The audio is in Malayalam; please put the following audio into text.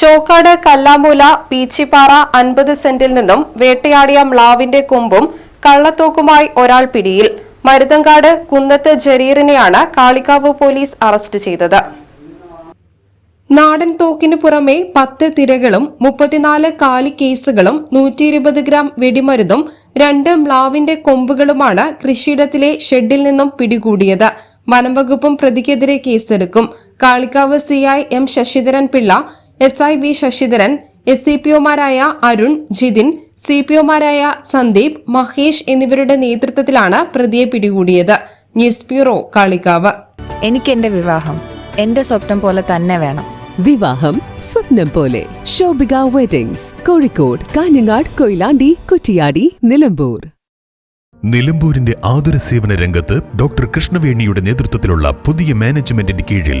ചോക്കാട് കല്ലാമൂല പീച്ചിപ്പാറ അൻപത് സെന്റിൽ നിന്നും വേട്ടയാടിയ മ്ലാവിന്റെ കൊമ്പും കള്ളത്തോക്കുമായി ഒരാൾ പിടിയിൽ. മരുതങ്കാട് കുന്നത്ത് ജരീറിനെയാണ് കാളിക്കാവ് പോലീസ് അറസ്റ്റ് ചെയ്തത്. നാടൻ തോക്കിനു പുറമെ പത്ത് തിരകളും മുപ്പത്തിനാല് കാലി കേസുകളും നൂറ്റി ഇരുപത് ഗ്രാം വെടിമരുന്നും രണ്ട് മ്ലാവിന്റെ കൊമ്പുകളുമാണ് കൃഷിയിടത്തിലെ ഷെഡിൽ നിന്നും പിടികൂടിയത്. വനംവകുപ്പും പ്രതിക്കെതിരെ കേസെടുക്കും. Kalikavu CI M Sasidharan Pillai S I V Sasidharan S C P ഒമാരായ Arun Jithin C P ഒമാരായ സന്ദീപ് മഹേഷ് എന്നിവരുടെ നേതൃത്വത്തിലാണ് പ്രതിയെ പിടികൂടിയത്. ന്യൂസ് ബ്യൂറോ കാളിക്കാവ് എനിക്ക് എന്റെ വിവാഹം എന്റെ സ്വപ്നം പോലെ തന്നെ വേണം. വിവാഹം സ്വപ്നം പോലെ. ശോഭിക വെഡിങ്സ് കോഴിക്കോട് കാഞ്ഞങ്ങാട് കൊയിലാണ്ടി കുറ്റിയാടി നിലമ്പൂർ. നിലമ്പൂരിന്റെ ആതുര സേവന രംഗത്ത് ഡോക്ടർ കൃഷ്ണവേണിയുടെ നേതൃത്വത്തിലുള്ള പുതിയ മാനേജ്മെന്റിന്റെ കീഴിൽ